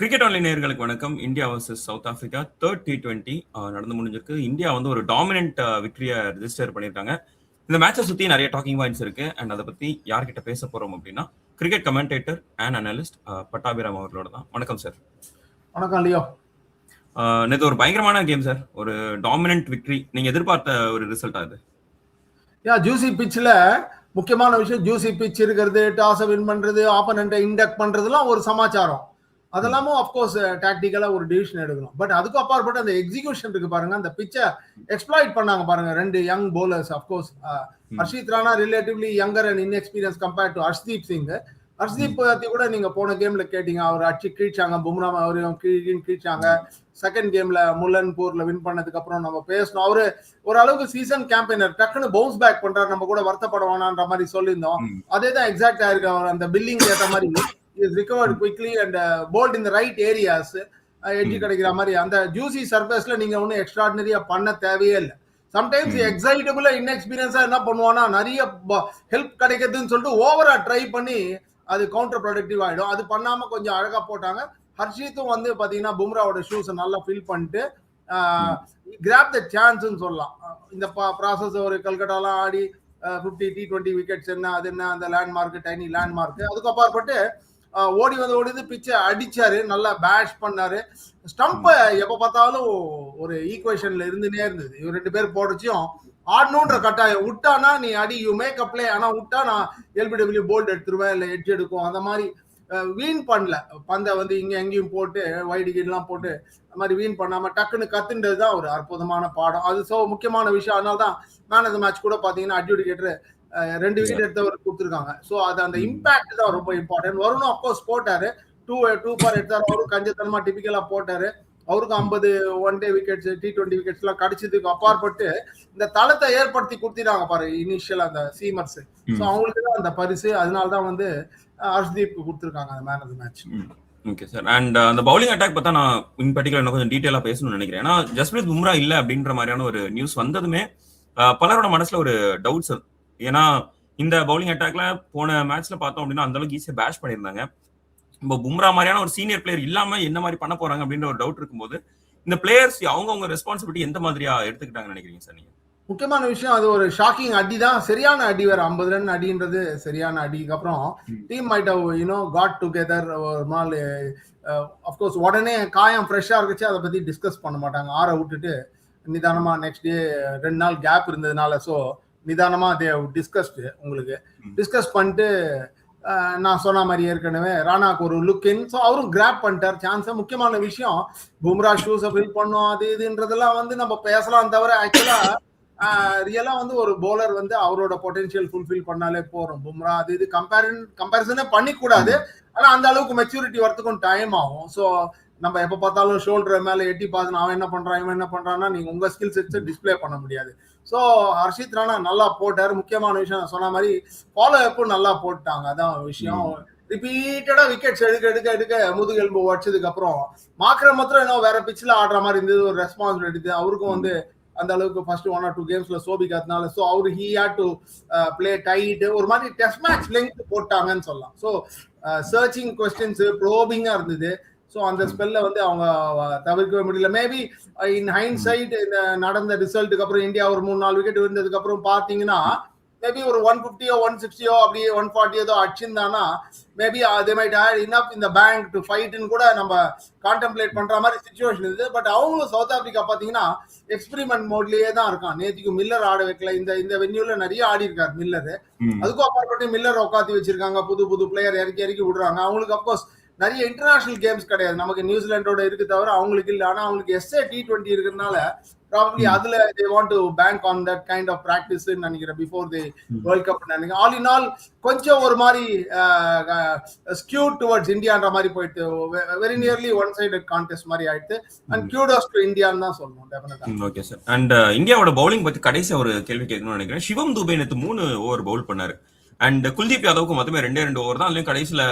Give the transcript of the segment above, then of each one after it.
Cricket online நேயர்களுக்கு வணக்கம். India versus South Africa third T twenty நடந்து முடிஞ்சிருக்கு. இந்தியா வந்து ஒரு டாமினன்ட் விக்டரியை ரிஜிஸ்டர் பண்ணியிருக்காங்க. இந்த மேட்சை சுற்றி நிறைய டாக்கிங் பாயிண்ட்ஸ் இருக்கு. அண்ட் அதை பற்றி யார்கிட்ட பேச போறோம் அப்படின்னா cricket commentator and analyst Pattabiram அவர்களோட தான். வணக்கம் சார் வணக்கம் லியோ. நேற்று ஒரு பயங்கரமான கேம் சார் ஒரு டாமினன்ட் விக்டரி நீங்க எதிர்பார்த்த ஒரு ரிசல்ட் அது யா ஜூசி பிச்சில் முக்கியமான விஷயம் ஜூசி பிச் இருக்கிறது டாஸை வின் பண்றது ஆப்பனண்ட்டை இண்டக்ட் பண்றதுலாம் ஒரு சமாச்சாரம். அதெல்லாமும் அஃப்கோர்ஸ் டாக்டிக்கலாக ஒரு டிசிஷன் எடுக்கணும். பட் அதுக்கும் அப்பாற்பட்டு அந்த எக்ஸிகியூஷன் இருக்கு பாருங்க. அந்த பிச்சை எக்ஸ்ப்ளாய்ட் பண்ணாங்க பாருங்க. ரெண்டு young bowlers of course Harshit Rana relatively younger and inexperience compared to Harshdeep Singh Harshdeep பத்தி கூட நீங்க போன கேம்ல கேட்டீங்க. அவர் அடிச்சு கீழ்ச்சாங்க. பும்ரா அவரையும் கீழ் கீழ்ச்சாங்க. செகண்ட் கேம்ல முல்லன்பூர்ல வின் பண்ணதுக்கு அப்புறம் நம்ம பேசணும். அவரு ஓரளவுக்கு சீசன் கேம்பெயினர் டக்குன்னு பவுன்ஸ் பேக் பண்றாரு. நம்ம கூட வருத்தப்பட வேணான்ற மாதிரி சொல்லியிருந்தோம். அதே தான் எக்ஸாக்ட் ஆயிருக்கு அவர் அந்த பில்லிங் ஏற்ற மாதிரி. Is recovered quickly and bowled in right areas edge கிடைக்கிற மாதிரி. அந்த ஜூசி சர்ஃபேஸ்ல நீங்க ஒன்றும் எக்ஸ்ட்ராடினரியா பண்ண தேவையே இல்லை. சம்டைம்ஸ் எக்ஸைட்டபிளா இன்எக்ஸ்பீரியன்ஸா என்ன பண்ணுவானா நிறைய ஹெல்ப் கிடைக்குதுன்னு சொல்லிட்டு ஓவரா ட்ரை பண்ணி அது கவுண்டர் ப்ரொடக்டிவ் ஆயிடும். அது பண்ணாம கொஞ்சம் அழகா போட்டாங்க. ஹர்ஷித்தும் வந்து பாத்தீங்கன்னா பும்ராவோட ஷூஸை நல்லா ஃபில் பண்ணிட்டு கிராப் த சான்ஸ்ன்னு சொல்லலாம். இந்த ப்ராசஸ் ஒரு கல்கட்டாலாம் ஆடி ஃபிஃப்டி டி டுவெண்ட்டி விக்கெட்ஸ் என்ன அது என்ன அந்த லேண்ட்மார்க் டைனி லேண்ட்மார்க் அதுக்கு அப்பாற்பட்டு ஓடி வந்து ஓடிது பிச்சை அடிச்சாரு. நல்லா பேஷ் பண்ணாரு. ஸ்டம்ப் எப்ப பார்த்தாலும் ஒரு ஈக்குவேஷன்ல இருந்துனே இருந்தது. இவர் ரெண்டு பேர் போடச்சும் ஆடணுன்ற கட்டாயம். விட்டானா நீ அடி யூ மேக் அப்ளே ஆனா விட்டா நான் எல்பிடபிள்யூ போல்ட் எடுத்துருவேன் இல்லை எட்ஜ் எடுக்கும். அந்த மாதிரி வீண் பண்ணல. பந்தை வந்து இங்க எங்கேயும் போட்டு வைடு கீட்லாம் போட்டு அந்த மாதிரி வீண் பண்ணாம டக்குன்னு கத்துன்றது தான் ஒரு அற்புதமான பாடம். அது சோ முக்கியமான விஷயம். அதனால தான் மேன் ஆஃப் மேட்ச் கூட பாத்தீங்கன்னா அட்ஜுடிகேட்டர் ரெண்டு விக்கெட் எடுத்தவர் கொடுத்துருக்காங்க. ஸோ அது அந்த இம்பாக்ட் தான் ரொம்ப இம்பார்ட்டன்ட் வருணும் அப்கோர்ஸ் போட்டாரு. டூ டூ பார் எடுத்தாரு. அவரும் கஞ்சத்தனமா டிபிக்கலா போட்டாரு. அவருக்கும் ஐம்பது one day wickets T twenty wickets எல்லாம் கிடைச்சதுக்கு அப்பாற்பட்டு இந்த தளத்தை ஏற்படுத்தி கொடுத்திட்டாங்க பாரு இனிஷியல் அந்த சீமர்ஸ் ஸோ அவங்களுக்கு தான் அந்த பரிசு. அதனால தான் வந்து ஹர்ஷ்தீப் கொடுத்துருக்காங்க அந்த man of match okay sir and அந்த பவுலிங் அட்டாக் பார்த்தா நான் இன் பர்டிகுலர் இன்னும் கொஞ்சம் டீட்டெயிலாக பேசணும்னு நினைக்கிறேன். ஏன்னா ஜஸ்பிரீத் பும்ரா இல்லை அப்படின்ற மாதிரியான ஒரு நியூஸ் வந்ததுமே பலரோட மனசுல ஒரு டவுட்ஸ் ஏன்னா இந்த பவுலிங் அட்டாக்ல போன மேட்ச்ல பார்த்தோம் அப்படின்னா அந்த அளவுக்கு ஈஸியா பேஷ் பண்ணியிருந்தாங்க. இப்போ பும்ரா மாதிரியான ஒரு சீனியர் பிளேயர் இல்லாம என்ன மாதிரி பண்ண போறாங்க அப்படின்ற ஒரு டவுட் இருக்கும்போது இந்த பிளேயர்ஸ் அவங்கவுங்க ரெஸ்பான்சிபிலிட்டி எந்த மாதிரியா எடுத்துக்கிட்டாங்கன்னு நினைக்கிறீங்க சார் நீங்க? முக்கியமான விஷயம் அது ஒரு ஷாக்கிங் அடி தான் சரியான அடி வேற ஐம்பது ரன் அடின்றது சரியான அடிக்கு அப்புறம் team might you know got together ஒரு நாள் அஃப்கோர்ஸ் உடனே காயம் ஃப்ரெஷ்ஷாக இருந்துச்சு. அதை பற்றி டிஸ்கஸ் பண்ண மாட்டாங்க. ஆற விட்டுட்டு நிதானமா நெக்ஸ்ட் டே ரெண்டு நாள் கேப் இருந்ததுனால ஸோ நிதானமா தே டிஸ்கஸ்டு உங்களுக்கு. டிஸ்கஸ் பண்ணிட்டு நான் சொன்ன மாதிரி ஏற்கனவே ராணாக்கு ஒரு லுக் இன் ஸோ அவரும் கிராப் பண்ணிட்டார். சான்ஸை முக்கியமான விஷயம் பும்ரா ஷூஸை ஃபில் பண்ணோம் அது இதுன்றதெல்லாம் வந்து நம்ம பேசலாம் தவிர ஆக்சுவலா ரியலா வந்து ஒரு போலர் வந்து அவரோட பொட்டன்ஷியல் ஃபுல்ஃபில் பண்ணாலே போறோம் பும்ரா அது இது கம்பேரின் கம்பேரிசனே பண்ணிக்கூடாது. ஆனா அந்த அளவுக்கு மெச்சூரிட்டி வரத்துக்கும் டைம் ஆகும். ஸோ நம்ம எப்ப பார்த்தாலும் ஷோல்டர் மேல எட்டி பார்த்து அவன் என்ன பண்றான் இவன் என்ன பண்றான்னா நீங்க உங்க ஸ்கில் செட்ஸ் டிஸ்பிளே பண்ண முடியாது. ஸோ ஹர்ஷித் ராணா நல்லா போட்டாரு. முக்கியமான விஷயம் சொன்ன மாதிரி ஃபாலோ அப்பும் நல்லா போட்டாங்க. அதான் விஷயம். ரிப்பீட்டடா விக்கெட்ஸ் எடுக்க எடுக்க எடுக்க முதுகெலும்பு உடச்சதுக்கு அப்புறம் மாக்கிற மாத்திரம் என்ன வேற பிச்சில் ஆடுற மாதிரி இருந்தது. ஒரு ரெஸ்பான்சிபிலிட்டி அவருக்கும் வந்து அந்த அளவுக்கு ஃபர்ஸ்ட் ஒன் ஆர் டூ கேம்ஸ்ல சோபிக்காதனால so our he had to play tight ஒரு மாதிரி டெஸ்ட் மேட்ச் லெங்க் போட்டாங்கன்னு சொல்லலாம். ஸோ சர்ச்சிங் கொஸ்டின்ஸ் ப்ரோபிங்கா இருந்தது. ஸோ அந்த ஸ்பெல்ல வந்து அவங்க தவிர்க்கவே முடியல. மேபி இன் ஹைண்ட் சைட் இந்த நடந்த ரிசல்ட்டுக்கு அப்புறம் இந்தியா ஒரு மூணு நாலு விக்கெட் விழுந்ததுக்கு அப்புறம் பாத்தீங்கன்னா மேபி ஒரு ஒன் ஃபிஃப்டியோ ஒன் சிக்ஸ்டியோ அப்படியே ஒன் ஃபார்ட்டியோ அடிச்சிருந்தானா மேபி அதே மைட் ஆட் இனப் இந்த பேங்க் டு ஃபைட்னு கூட நம்ம கான்டெம்ப்ளேட் பண்ற மாதிரி சுச்சுவேஷன் இருந்தது. பட் அவங்களும் சவுத் ஆப்பிரிக்கா பாத்தீங்கன்னா எக்ஸ்பெரிமெண்ட் மோட்லயே தான் இருக்கான். நேற்றுக்கு மில்லர் ஆட வைக்கல. இந்த இந்த வென்யூல நிறைய ஆடி இருக்காரு மில்லர் அதுக்கும் அப்பாற்பட்டு மில்லர் உட்காந்து வச்சிருக்காங்க. புது புது பிளேயர் இறக்கி இறக்கி விடுறாங்க. அவங்களுக்கு அப்கோர்ஸ் நிறைய இன்டர்நேஷனல் கேம்ஸ் கிடையாது. நமக்கு நியூசிலாண்டோட இருக்கு தவிர அவங்களுக்கு இல்லை. ஆனா அவங்களுக்கு எஸ்ஏ டி டுவெண்ட்டி இருக்கிறதுனால ப்ராபப்ளி அதுல they want to bank on that kind of practice நினைக்கிறேன். பிஃபோர் தி வேர்ல்ட் கப் நினைக்கிறேன். ஆல் இன் ஆல் கொஞ்சம் ஒரு மாதிரி ஸ்கியூ டுவர்ட்ஸ் இந்தியான்ற மாதிரி போயிட்டு very nearly one side contest மாதிரி ஆயிடுச்சு. அண்ட் கியூடோஸ் டு இந்தியான்னு தான் சொல்லணும் டெஃபினட்டா ஓகே சார் அண்ட் இந்தியாவோட பவுலிங் பத்தி கடைசி ஒரு கேள்வி கேட்கணும்னு நினைக்கிறேன். சிவம் துபே நேற்று மூணு ஓவர் பவுல் பண்ணாரு. அண்ட் குல்தீப் யாதவுக்கு மொத்தமே ரெண்டே ரெண்டு ஓவர் தான். அதுலயும் கடைசியில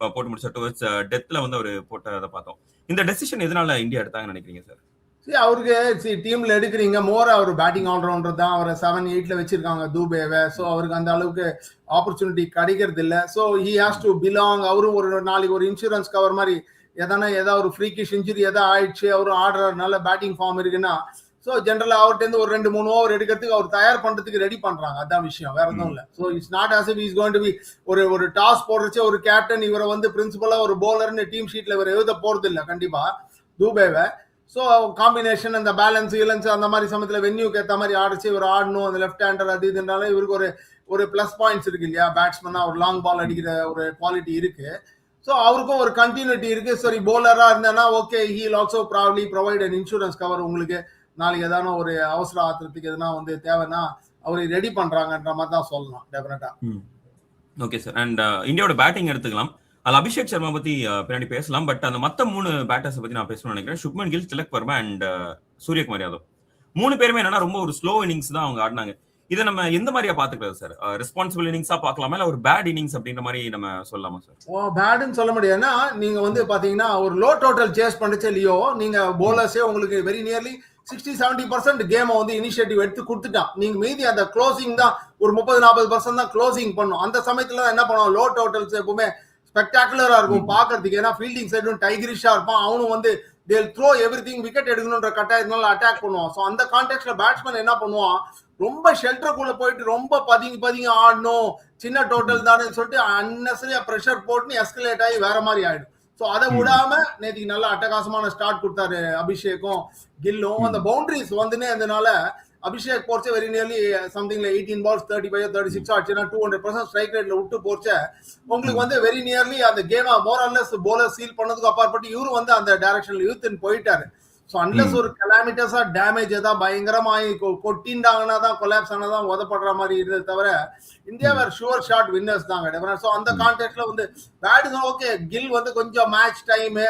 போட்டு முடிச்ச டுவர்ட்ஸ் டெத்தில் வந்து அவர் போட்டதை பார்த்தோம். இந்த டெசிஷன் எதனால இந்தியா எடுத்தாங்கன்னு நினைக்கிறீங்க சார் சரி அவருக்கு சரி டீம்ல எடுக்கிறீங்க. மோர் அவர் பேட்டிங் ஆல்ரவுண்டர் தான். அவரை செவன் எயிட்ல வச்சிருக்காங்க தூபேவை. ஸோ அவருக்கு அந்த அளவுக்கு ஆப்பர்ச்சுனிட்டி கிடைக்கிறது இல்லை. So he has to belong அவரும் ஒரு நாளைக்கு ஒரு இன்சூரன்ஸ் கவர் மாதிரி எதனா ஏதாவது ஒரு ஃப்ரீக்கிஷ் இன்ஜுரி எதாவது ஆயிடுச்சு அவரும் ஆடுறாரு நல்ல பேட்டிங் ஃபார்ம் இருக்குன்னா ஸோ ஜென்ரலாக அவர்கிட்டருந்து ஒரு ரெண்டு மூணு ஓவர் எடுக்கிறதுக்கு அவர் தயார் பண்ணுறதுக்கு ரெடி பண்ணுறாங்க அதான் விஷயம். வேற எதுவும் இல்லை. So it's not as is going to be ஒரு ஒரு டாஸ் போடுறச்சே ஒரு கேப்டன் இவரை வந்து பிரின்சிபலாக ஒரு போலர்னு டீம் ஷீட்ல இவர் எழுத போகிறது இல்லை கண்டிப்பாக தூபேவை. ஸோ காம்பினேஷன் அந்த பேலன்ஸ் இலன்ஸ் அந்த மாதிரி சமயத்தில் வென்யூக்கு ஏற்ற மாதிரி ஆடிச்சு. இவர் ஆடணும். அந்த லெஃப்ட் ஹேண்டர் அது இதுனால இவருக்கு ஒரு ஒரு ப்ளஸ் பாயிண்ட்ஸ் இருக்கு இல்லையா? பேட்ஸ்மேனா ஒரு லாங் பால் அடிக்கிற ஒரு குவாலிட்டி இருக்கு. ஸோ அவருக்கும் ஒரு கண்டினியூட்டி இருக்கு. சரி போலராக இருந்தேன்னா okay he'll also probably provide an insurance cover உங்களுக்கு. நாளைக்கு எதான ஒரு அவசர ஆத்திரத்துக்கு எதனா வந்து தேவைன்னா அவரை ரெடி பண்றாங்கன்ற மாதிரி தான் சொல்லலாம் டெஃபினட்டா ஓகே சார் அண்ட் இந்தியாவோட பேட்டிங் எடுத்துக்கலாம். அதுல அபிஷேக் சர்மா பத்தி uh, பின்னாடி பேசலாம். பட் அந்த மத்த மூணு பேட்டர்ஸ் பத்தி நான் பேசணும்னு நினைக்கிறேன். சுப்மன் கில் திலக் வர்மா அண்ட் சூரியகுமார் யாதவ் மூணு பேருமே என்னன்னா ரொம்ப ஒரு ஸ்லோ இன்னிங்ஸ் தான் அவங்க ஆடினாங்க. இதை நம்ம எந்த மாதிரியா பாத்துக்கிறது சார் ரெஸ்பான்சிபிள் இன்னிங்ஸா பார்க்கலாமா? இல்ல ஒரு பேட் இன்னிங்ஸ் அப்படின்ற மாதிரி நம்ம சொல்லலாமா சார் ஓ பேடுன்னு சொல்ல முடியாதுன்னா நீங்க வந்து பாத்தீங்கன்னா ஒரு லோ டோட்டல் சேஸ் பண்ணுச்சு இல்லையோ நீங்க போலர்ஸே உங்களுக்கு very nearly sixty seventy percent கேமை வந்து இனிஷியேட்டிவ் எடுத்து கொடுத்துட்டான். நீங்க மீதி அந்த க்ளோசிங் தான் ஒரு முப்பது நாற்பது பர்சன்ட் தான் க்ளோசிங் பண்ணும். அந்த சமயத்துல தான் என்ன பண்ணுவோம் லோ டோட்டல்ஸ் எப்பவுமே ஸ்பெக்டாகுலரா இருக்கும் பாக்குறதுக்கு ஏன்னா ஃபீல்டிங் சைடும் டைகரிஷா இருப்பான். அவனும் வந்து தேல் த்ரோ எவ்ரி திங் விக்கெட் எடுக்கணுன்ற கட்டாயத்தினால அட்டாக் பண்ணுவான். ஸோ அந்த கான்டெக்ட்ல பேட்ஸ்மேன் என்ன பண்ணுவான்? ரொம்ப ஷெல்டருக்குள்ள போயிட்டு ரொம்ப பதுங்கி பதுங்கி ஆடணும். சின்ன டோட்டல் தானே சொல்லிட்டு அன்னசரியா ப்ரெஷர் போட்டு எஸ்கலேட் ஆகி வேற மாதிரி ஆயிடும். ஸோ அதை விடாம நேற்றுக்கு நல்ல அட்டகாசமான ஸ்டார்ட் கொடுத்தாரு அபிஷேக்கும் கில்லும். அந்த பவுண்டரிஸ் வந்துனே இருந்தனால அபிஷேக் போர்ச்சே very nearly சம்திங்ல eighteen balls thirty five thirty six ஆச்சுன்னா டூ ஹண்ட்ரட் பர்சன்ட் ஸ்ட்ரைக் ரேட்ல விட்டு போர்ச்ச. உங்களுக்கு வந்து வெரி நியர்லி அந்த game more unless bowler seal பண்ணதுக்கு அப்பாற்பட்டு இவரு வந்து அந்த டைரக்ஷன்ல யூத்துன்னு போயிட்டாரு. ஸோ அன்லெஸ் ஒரு கலாமிட்டஸா டேமேஜ் ஏதாவது பயங்கரமாகி கொட்டிண்டாங்கன்னா தான் கொலாப்ஸ் ஆனதான் உதப்படுற மாதிரி இருந்தது தவிர இந்தியா வேற ஷுவர் ஷாட் வின்னர்ஸ் தாங்க ஸோ அந்த கான்டெக்ட்ல வந்து பேட்டிங் ஓகே கில் வந்து கொஞ்சம் மேட்ச் டைம்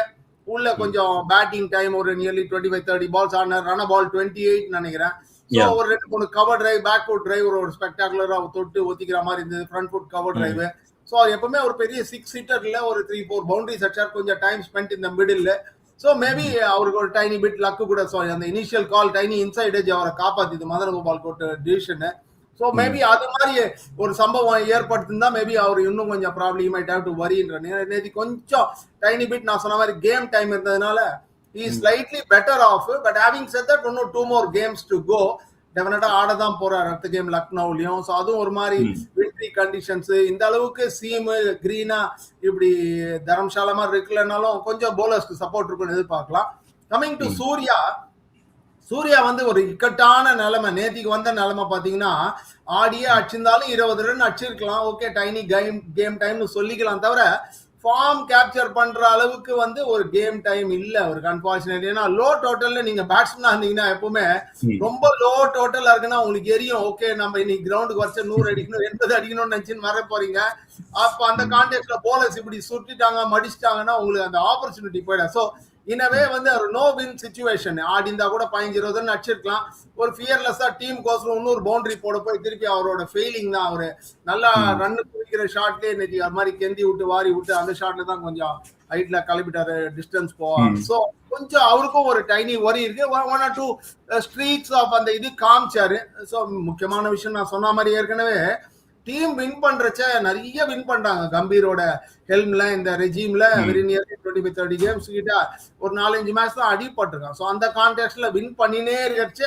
உள்ள கொஞ்சம் பேட்டிங் டைம் ஒரு nearly twenty five thirty balls ஆடினார் ரன் பால் டுவெண்ட்டி எயிட் நினைக்கிறேன். ஸோ ஒரு ரெண்டு மூணு cover drive back foot drive ஒரு ஸ்பெக்டாகுலரா தொட்டு ஒத்திக்கிற மாதிரி இருந்தது front foot cover drive so எப்பவுமே ஒரு பெரிய சிக்ஸ் சீட்டர்ல ஒரு த்ரீ ஃபோர் பவுண்டரிஸ் அடிச்சார் கொஞ்சம் டைம் ஸ்பெண்ட் இந்த மிடில் ஸோ மேபி அவருக்கு ஒரு டைனி பிட் லக்கு கூட ஸோ அந்த initial call tiny inside edge அவரை காப்பாத்திது மதன கோபால் கோட்டு டிசிஷனு ஸோ மேபி அது மாதிரி ஒரு சம்பவம் ஏற்படுத்திருந்தா மேபி அவர் இன்னும் கொஞ்சம் ப்ராப்ளம் மைட் ஹேவ் டு வரின்ற நேற்று கொஞ்சம் டைனி பிட் நான் சொன்ன மாதிரி கேம் டைம் இருந்ததுனால இ slightly better off but having said that இன்னும் two more games to go definitely ஆட தான் போறாரு அடுத்த கேம் லக்னோவிலையும் ஸோ அதுவும் ஒரு மாதிரி வின்ட்ரி கண்டிஷன்ஸ் இந்த அளவுக்கு சீமு கிரீனா இப்படி தரம்சாலா மாதிரி இருக்குல்லனாலும் கொஞ்சம் போலர்ஸ்க்கு சப்போர்ட் இருக்குன்னு எதிர்பார்க்கலாம். Coming to Surya. சூர்யா வந்து ஒரு இக்கட்டான நிலைமை. நேத்திக்கு வந்த நிலைமை பாத்தீங்கன்னா ஆடியே அடிச்சிருந்தாலும் இருபது ரன் அடிச்சிருக்கலாம். ஓகே டைனி கேம் கேம் டைம்னு சொல்லிக்கலாம் தவிர ஃபார்ம் கேப்சர் பண்ற அளவுக்கு வந்து ஒரு கேம் டைம் இல்ல அவருக்கு அன்பார்ச்சுனேட்லி ஏன்னா லோ டோட்டல்ல நீங்க பேட்ஸ்மேனா இருந்தீங்கன்னா எப்பவுமே ரொம்ப லோ டோட்டலா இருக்குன்னா உங்களுக்கு எரியும். ஓகே நம்ம இன்னைக்கு கிரவுண்டுக்கு வச்ச நூறு அடிக்கணும் எண்பது அடிக்கணும்னு நினைச்சுன்னு வர போறீங்க. அப்ப அந்த கான்டெக்ட்ல போலர்ஸ் இப்படி சுட்டிட்டாங்க மடிச்சிட்டாங்கன்னா உங்களுக்கு அந்த ஆப்பர்ச்சுனிட்டி போயிடும். ஸோ இனவே வந்து ஒரு நோ வின் சுச்சுவேஷன் ஆடிந்தா கூட பதினஞ்சு இருபது ரன் அடிச்சிருக்கலாம் ஒரு ஃபியர்லெஸ்ஸா டீம் கோசரம் இன்னொரு பவுண்டரி போட போய் திருப்பி அவரோட ஃபெயிலிங் தான் அவரு. நல்லா ரன் குடிக்கிற ஷாட்லயே இன்னைக்கு அது மாதிரி கெந்தி விட்டு வாரி விட்டு அந்த ஷாட்ல தான் கொஞ்சம் ஹைட்ல கிளம்பிட்டாரு டிஸ்டன்ஸ் போவார் ஸோ கொஞ்சம் அவருக்கும் ஒரு டைனி ஒரி இருக்கு. One or two streaks of அந்த இது காமிச்சாரு. ஸோ முக்கியமான விஷயம் நான் சொன்ன மாதிரி ஏற்கனவே டீம் வின் பண்றச்ச நிறைய வின் பண்றாங்க. கம்பீரோட ஹெல்ம்ல இந்த ரெஜீம்ல very near twenty five thirty games கிட்ட ஒரு நாலஞ்சு மேட்ச் தான் அடிபட்டிருக்கான் ஸோ அந்த கான்டெக்ட்ல வின் பண்ணினே இருக்கச்ச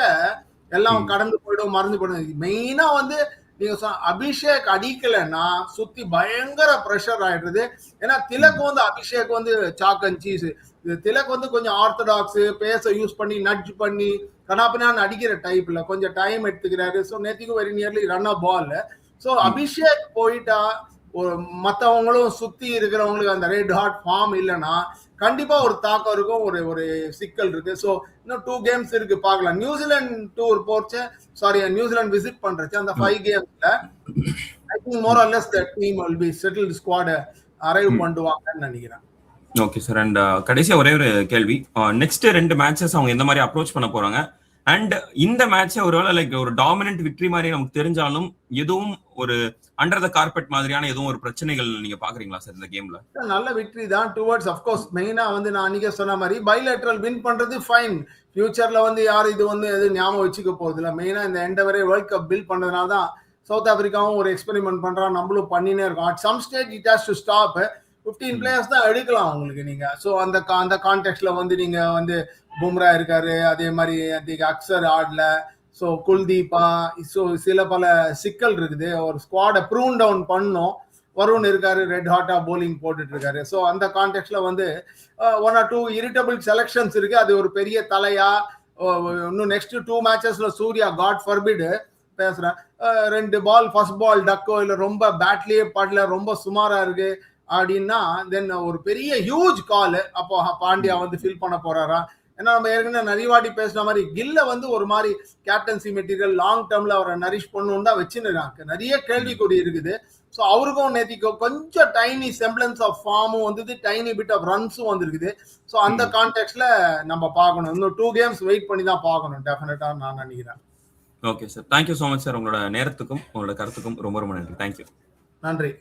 எல்லாம் கடந்து போயிடும் மறந்து போயிடும். மெயினா வந்து நீங்க அபிஷேக் அடிக்கலைன்னா சுத்தி பயங்கர ப்ரெஷர் ஆயிடுறது. ஏன்னா திலக் வந்து அபிஷேக் வந்து சாக் அண்ட் சீஸ் திலக் வந்து கொஞ்சம் ஆர்த்தடாக்ஸ் பேச யூஸ் பண்ணி நட்ஜ் பண்ணி கனாப்பினான்னு அடிக்கிற டைப்ல கொஞ்சம் டைம் எடுத்துக்கிறாரு. So நேத்திக்கும் very nearly run a ball so Abhishek போயிட்டா ஒரு மற்றவங்களும் சுத்தி இருக்கிறவங்களுக்கு அந்த ரெட் ஹாட் ஃபார்ம் இல்லைன்னா கண்டிப்பா ஒரு தாக்கம் இருக்கும் ஒரு ஒரு சிக்கல் இருக்கு. ஸோ இன்னும் டூ கேம்ஸ் இருக்கு பார்க்கலாம். நியூசிலாந்து டூர் போச்சு. சாரி நியூசிலாந்து விசிட் பண்றச்சு. அந்த five கேம்ஸ்ல I think more or less the team will be settle squad arrive பண்ணுவாங்கன்னு நினைக்கிறேன். ஓகே சார் அண்ட் கடைசியா ஒரே ஒரு கேள்வி. நெக்ஸ்ட் ரெண்டு மேட்சஸ் அவங்க எந்த மாதிரி அப்ரோச் பண்ண போறாங்க? அண்ட் இந்த மேட்சை ஒருவேளை லைக் ஒரு டாமினன்ட் விக்டரி மாதிரி நமக்கு தெரிஞ்சாலும் எதுவும் ஒரு அண்டர் த கார்பெட் மாதிரியான எதுவும் ஒரு பிரச்சனைகள் நீங்க பாக்குறீங்களா சார் இந்த கேம்ல நல்ல விக்டரி தான். டுவர்ட்ஸ் அஃப்கோர்ஸ் மெயினா வந்து நான் அன்னைக்கே சொன்ன மாதிரி பைலேட்ரல் வின் பண்றது ஃபைன் ஃபியூச்சர்ல வந்து யாரும் இது வந்து எது ஞாபகம் வச்சுக்க போகுது இல்லை. மெயினா இந்த எண்டவரே வேர்ல்ட் கப் பில் பண்ணதுனால தான் சவுத் ஆப்பிரிக்காவும் ஒரு எக்ஸ்பெரிமெண்ட் பண்றான். நம்மளும் பண்ணினே இருக்கோம். At some state it has to stop fifteen players தான் எடுக்கலாம் உங்களுக்கு நீங்க. ஸோ அந்த அந்த கான்டெக்ட்ல வந்து நீங்க வந்து பும்ரா இருக்காரு அதே மாதிரி அதிக அக்சர் ஆடல. ஸோ குல்தீபா ஸோ சில பல சிக்கல் இருக்குது. ஒரு ஸ்குவாடை ப்ரூன் டவுன் பண்ணோம். வருண் இருக்காரு ரெட் ஹாட்டா போலிங் போட்டுட்டு இருக்காரு. ஸோ அந்த கான்டெக்ட்ல வந்து one or two irritable selections இருக்கு. அது ஒரு பெரிய தலையா இன்னும் நெக்ஸ்ட் டூ மேட்சஸ்ல சூர்யா காட் ஃபர்பிடு பேசுறேன். ரெண்டு பால் ஃபர்ஸ்ட் பால் டக்கோ இல்லை ரொம்ப பேட்லேயே படல ரொம்ப சுமாரா இருக்கு. அப்படின்னா தென் ஒரு பெரிய ஹியூஜ் கால் அப்போ பாண்டியா வந்து ஃபில் பண்ண போறாரா? ஏன்னா நம்ம ஏற்கனவே நிறைய வாட்டி பேசுன மாதிரி கில்ல வந்து ஒரு மாதிரி கேப்டன்சி மெட்டீரியல் லாங் டேர்ம்ல அவரை நரிஷ் பண்ணணும் தான் வச்சுருக்காங்க. நிறைய கேள்விக்குறி இருக்குது. ஸோ அவருக்கும் நேத்திக்கு கொஞ்சம் டைனி செம்பிளன்ஸ் ஆஃப் ஃபார்மும் வந்தது டைனி பிட் ஆஃப் ரன்ஸும் வந்திருக்குது. ஸோ அந்த கான்டெக்ட்ல நம்ம பார்க்கணும். இன்னும் டூ கேம்ஸ் வெயிட் பண்ணி தான் பார்க்கணும் டெஃபினட்டா நான் நினைக்கிறேன். Okay sir thank you so much sir உங்களோட நேரத்துக்கும் உங்களோட கருத்துக்கும் ரொம்ப ரொம்ப நன்றி. தேங்க்யூ நன்றி.